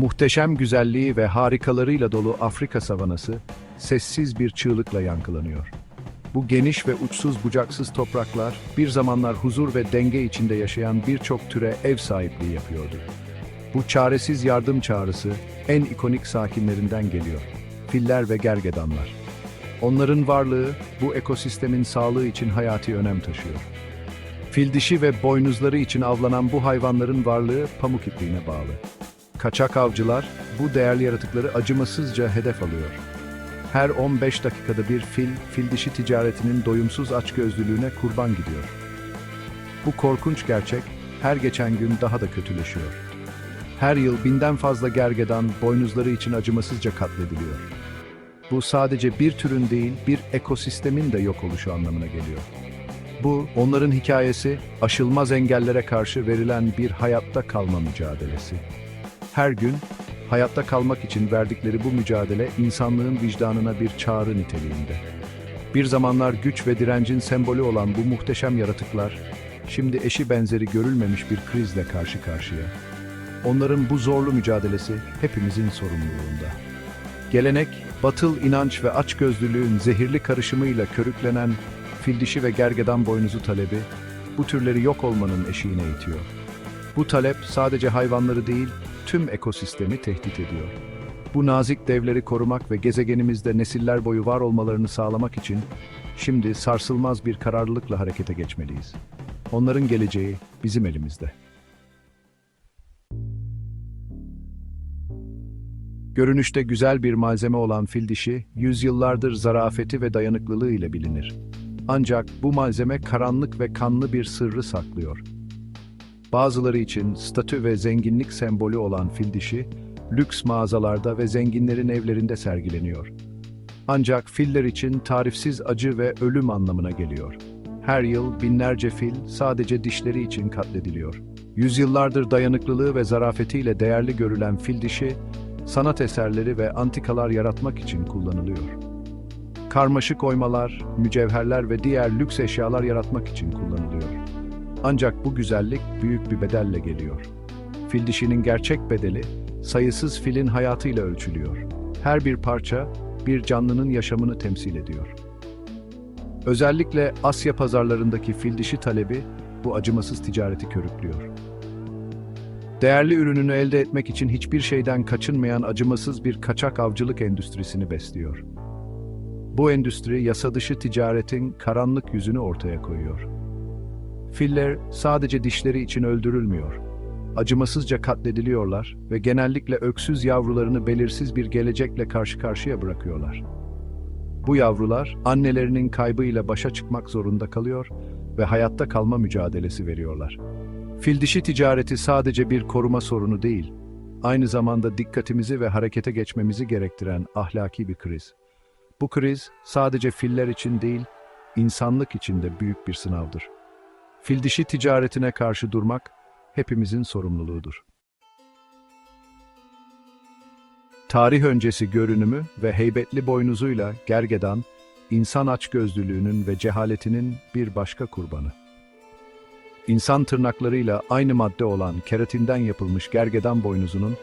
Muhteşem güzelliği ve harikalarıyla dolu Afrika savanası sessiz bir çığlıkla yankılanıyor. Bu geniş ve uçsuz bucaksız topraklar bir zamanlar huzur ve denge içinde yaşayan birçok türe ev sahipliği yapıyordu. Bu çaresiz yardım çağrısı en ikonik sakinlerinden geliyor. Filler ve gergedanlar. Onların varlığı bu ekosistemin sağlığı için hayati önem taşıyor. Fil dişi ve boynuzları için avlanan bu hayvanların varlığı pamuk ipliğine bağlı. Kaçak avcılar bu değerli yaratıkları acımasızca hedef alıyor. Her 15 dakikada bir fil, fil dişi ticaretinin doyumsuz açgözlülüğüne kurban gidiyor. Bu korkunç gerçek her geçen gün daha da kötüleşiyor. Her yıl binden fazla gergedan boynuzları için acımasızca katlediliyor. Bu sadece bir türün değil, bir ekosistemin de yok oluşu anlamına geliyor. Bu, onların hikayesi, aşılmaz engellere karşı verilen bir hayatta kalma mücadelesi. Her gün, hayatta kalmak için verdikleri bu mücadele insanlığın vicdanına bir çağrı niteliğinde. Bir zamanlar güç ve direncin sembolü olan bu muhteşem yaratıklar, şimdi eşi benzeri görülmemiş bir krizle karşı karşıya. Onların bu zorlu mücadelesi hepimizin sorumluluğunda. Gelenek, batıl inanç ve açgözlülüğün zehirli karışımıyla körüklenen fil dişi ve gergedan boynuzu talebi, bu türleri yok olmanın eşiğine itiyor. Bu talep sadece hayvanları değil, tüm ekosistemi tehdit ediyor. Bu nazik devleri korumak ve gezegenimizde nesiller boyu var olmalarını sağlamak için şimdi sarsılmaz bir kararlılıkla harekete geçmeliyiz. Onların geleceği bizim elimizde. Görünüşte güzel bir malzeme olan fil dişi, yüzyıllardır zarafeti ve dayanıklılığı ile bilinir. Ancak bu malzeme karanlık ve kanlı bir sırrı saklıyor. Bazıları için statü ve zenginlik sembolü olan fil dişi, lüks mağazalarda ve zenginlerin evlerinde sergileniyor. Ancak filler için tarifsiz acı ve ölüm anlamına geliyor. Her yıl binlerce fil sadece dişleri için katlediliyor. Yüzyıllardır dayanıklılığı ve zarafetiyle değerli görülen fil dişi, sanat eserleri ve antikalar yaratmak için kullanılıyor. Karmaşık oymalar, mücevherler ve diğer lüks eşyalar yaratmak için kullanılıyor. Ancak bu güzellik büyük bir bedelle geliyor. Fil dişinin gerçek bedeli, sayısız filin hayatıyla ölçülüyor. Her bir parça, bir canlının yaşamını temsil ediyor. Özellikle Asya pazarlarındaki fil dişi talebi, bu acımasız ticareti körüklüyor. Değerli ürününü elde etmek için hiçbir şeyden kaçınmayan acımasız bir kaçak avcılık endüstrisini besliyor. Bu endüstri yasa dışı ticaretin karanlık yüzünü ortaya koyuyor. Filler sadece dişleri için öldürülmüyor. Acımasızca katlediliyorlar ve genellikle öksüz yavrularını belirsiz bir gelecekle karşı karşıya bırakıyorlar. Bu yavrular annelerinin kaybıyla başa çıkmak zorunda kalıyor ve hayatta kalma mücadelesi veriyorlar. Fil dişi ticareti sadece bir koruma sorunu değil, aynı zamanda dikkatimizi ve harekete geçmemizi gerektiren ahlaki bir kriz. Bu kriz sadece filler için değil, insanlık için de büyük bir sınavdır. Fil dişi ticaretine karşı durmak hepimizin sorumluluğudur. Tarih öncesi görünümü ve heybetli boynuzuyla gergedan, insan açgözlülüğünün ve cehaletinin bir başka kurbanı. İnsan tırnaklarıyla aynı madde olan keratinden yapılmış gergedan boynuzunun,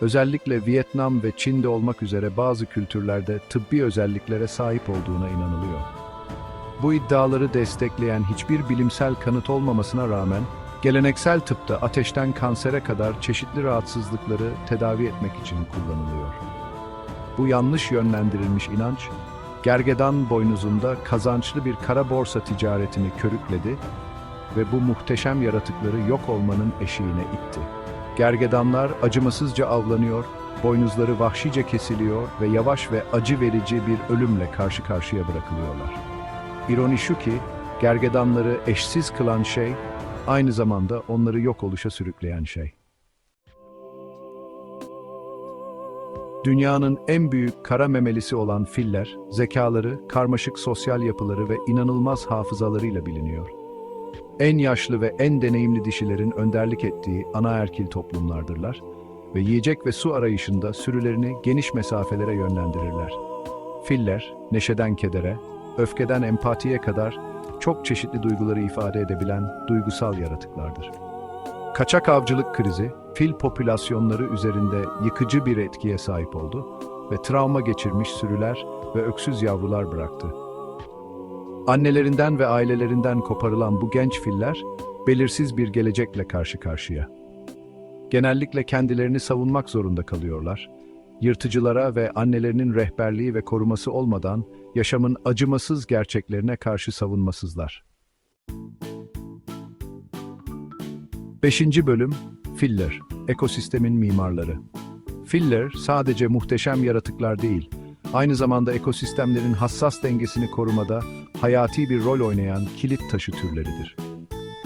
özellikle Vietnam ve Çin'de olmak üzere bazı kültürlerde tıbbi özelliklere sahip olduğuna inanılıyor. Bu iddiaları destekleyen hiçbir bilimsel kanıt olmamasına rağmen, geleneksel tıpta ateşten kansere kadar çeşitli rahatsızlıkları tedavi etmek için kullanılıyor. Bu yanlış yönlendirilmiş inanç, gergedan boynuzunda kazançlı bir kara borsa ticaretini körükledi ve bu muhteşem yaratıkları yok olmanın eşiğine itti. Gergedanlar acımasızca avlanıyor, boynuzları vahşice kesiliyor ve yavaş ve acı verici bir ölümle karşı karşıya bırakılıyorlar. İroni şu ki, gergedanları eşsiz kılan şey, aynı zamanda onları yok oluşa sürükleyen şey. Dünyanın en büyük kara memelisi olan filler, zekaları, karmaşık sosyal yapıları ve inanılmaz hafızalarıyla biliniyor. En yaşlı ve en deneyimli dişilerin önderlik ettiği anaerkil toplumlardırlar ve yiyecek ve su arayışında sürülerini geniş mesafelere yönlendirirler. Filler, neşeden kedere, öfkeden empatiye kadar çok çeşitli duyguları ifade edebilen duygusal yaratıklardır. Kaçak avcılık krizi, fil popülasyonları üzerinde yıkıcı bir etkiye sahip oldu ve travma geçirmiş sürüler ve öksüz yavrular bıraktı. Annelerinden ve ailelerinden koparılan bu genç filler, belirsiz bir gelecekle karşı karşıya. Genellikle kendilerini savunmak zorunda kalıyorlar. Yırtıcılara ve annelerinin rehberliği ve koruması olmadan yaşamın acımasız gerçeklerine karşı savunmasızlar. 5. Bölüm Filler, ekosistemin mimarları. Filler sadece muhteşem yaratıklar değil, aynı zamanda ekosistemlerin hassas dengesini korumada hayati bir rol oynayan kilit taşı türleridir.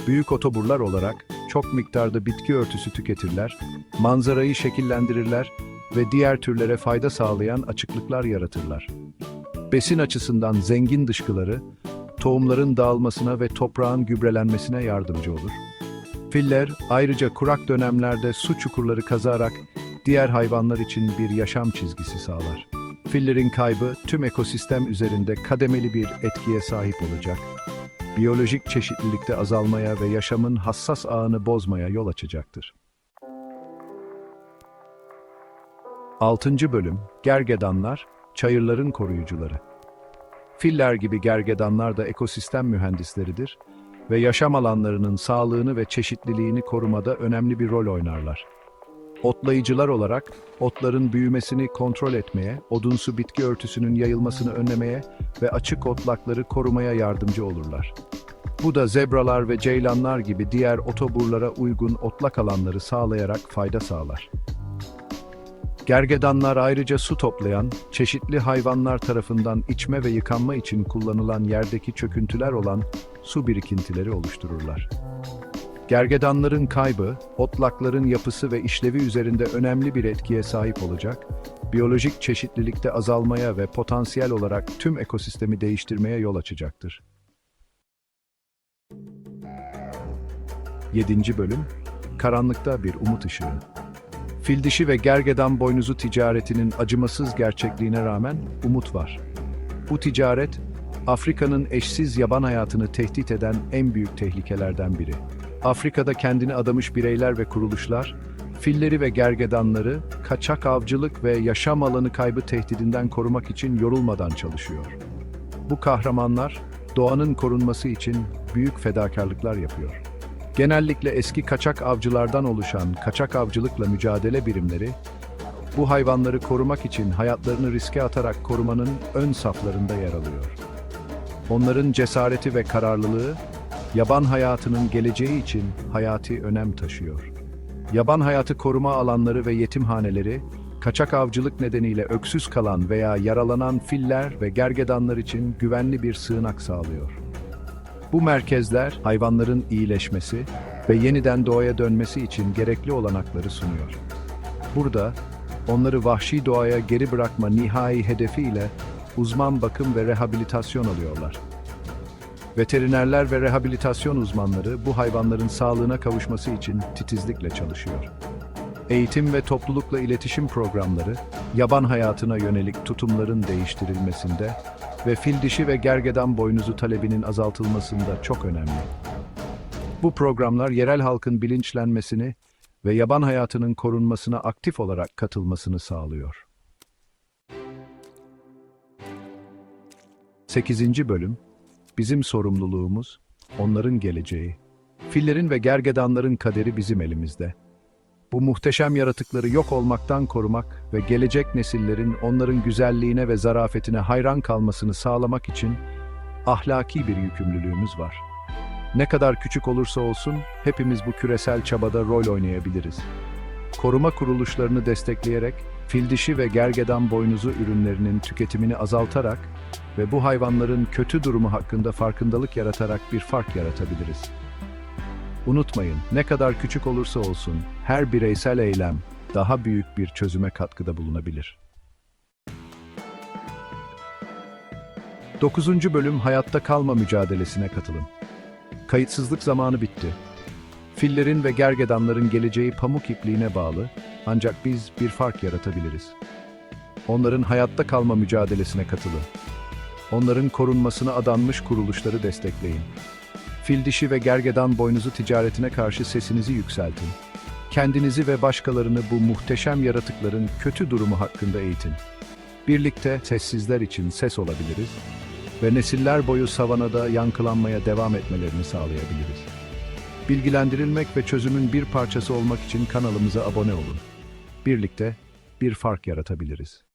Büyük otoburlar olarak çok miktarda bitki örtüsü tüketirler, manzarayı şekillendirirler ve diğer türlere fayda sağlayan açıklıklar yaratırlar. Besin açısından zengin dışkıları, tohumların dağılmasına ve toprağın gübrelenmesine yardımcı olur. Filler ayrıca kurak dönemlerde su çukurları kazarak diğer hayvanlar için bir yaşam çizgisi sağlar. Fillerin kaybı tüm ekosistem üzerinde kademeli bir etkiye sahip olacak. Biyolojik çeşitlilikte azalmaya ve yaşamın hassas ağını bozmaya yol açacaktır. 6. Bölüm Gergedanlar, çayırların koruyucuları. Filler gibi gergedanlar da ekosistem mühendisleridir ve yaşam alanlarının sağlığını ve çeşitliliğini korumada önemli bir rol oynarlar. Otlayıcılar olarak otların büyümesini kontrol etmeye, odunsu bitki örtüsünün yayılmasını önlemeye ve açık otlakları korumaya yardımcı olurlar. Bu da zebralar ve ceylanlar gibi diğer otoburlara uygun otlak alanları sağlayarak fayda sağlar. Gergedanlar ayrıca su toplayan, çeşitli hayvanlar tarafından içme ve yıkanma için kullanılan yerdeki çöküntüler olan su birikintileri oluştururlar. Gergedanların kaybı, otlakların yapısı ve işlevi üzerinde önemli bir etkiye sahip olacak, biyolojik çeşitlilikte azalmaya ve potansiyel olarak tüm ekosistemi değiştirmeye yol açacaktır. 7. Bölüm Karanlıkta bir umut ışığı. Fil dişi ve gergedan boynuzu ticaretinin acımasız gerçekliğine rağmen umut var. Bu ticaret, Afrika'nın eşsiz yaban hayatını tehdit eden en büyük tehlikelerden biri. Afrika'da kendini adamış bireyler ve kuruluşlar, filleri ve gergedanları kaçak avcılık ve yaşam alanı kaybı tehdidinden korumak için yorulmadan çalışıyor. Bu kahramanlar, doğanın korunması için büyük fedakarlıklar yapıyor. Genellikle eski kaçak avcılardan oluşan kaçak avcılıkla mücadele birimleri, bu hayvanları korumak için hayatlarını riske atarak korumanın ön saflarında yer alıyor. Onların cesareti ve kararlılığı, yaban hayatının geleceği için hayati önem taşıyor. Yaban hayatı koruma alanları ve yetimhaneleri, kaçak avcılık nedeniyle öksüz kalan veya yaralanan filler ve gergedanlar için güvenli bir sığınak sağlıyor. Bu merkezler hayvanların iyileşmesi ve yeniden doğaya dönmesi için gerekli olanakları sunuyor. Burada onları vahşi doğaya geri bırakma nihai hedefiyle uzman bakım ve rehabilitasyon alıyorlar. Veterinerler ve rehabilitasyon uzmanları bu hayvanların sağlığına kavuşması için titizlikle çalışıyor. Eğitim ve toplulukla iletişim programları, yaban hayatına yönelik tutumların değiştirilmesinde ve fil dişi ve gergedan boynuzu talebinin azaltılmasında çok önemli. Bu programlar yerel halkın bilinçlenmesini ve yaban hayatının korunmasına aktif olarak katılmasını sağlıyor. 8. Bölüm Bizim sorumluluğumuz, onların geleceği. Fillerin ve gergedanların kaderi bizim elimizde. Bu muhteşem yaratıkları yok olmaktan korumak ve gelecek nesillerin onların güzelliğine ve zarafetine hayran kalmasını sağlamak için ahlaki bir yükümlülüğümüz var. Ne kadar küçük olursa olsun hepimiz bu küresel çabada rol oynayabiliriz. Koruma kuruluşlarını destekleyerek fil dişi ve gergedan boynuzu ürünlerinin tüketimini azaltarak ve bu hayvanların kötü durumu hakkında farkındalık yaratarak bir fark yaratabiliriz. Unutmayın, ne kadar küçük olursa olsun her bireysel eylem daha büyük bir çözüme katkıda bulunabilir. 9. bölüm hayatta kalma mücadelesine katılın. Kayıtsızlık zamanı bitti. Fillerin ve gergedanların geleceği pamuk ipliğine bağlı ancak biz bir fark yaratabiliriz. Onların hayatta kalma mücadelesine katılın. Onların korunmasına adanmış kuruluşları destekleyin. Fil dişi ve gergedan boynuzu ticaretine karşı sesinizi yükseltin. Kendinizi ve başkalarını bu muhteşem yaratıkların kötü durumu hakkında eğitin. Birlikte sessizler için ses olabiliriz ve nesiller boyu savanada yankılanmaya devam etmelerini sağlayabiliriz. Bilgilendirilmek ve çözümün bir parçası olmak için kanalımıza abone olun. Birlikte bir fark yaratabiliriz.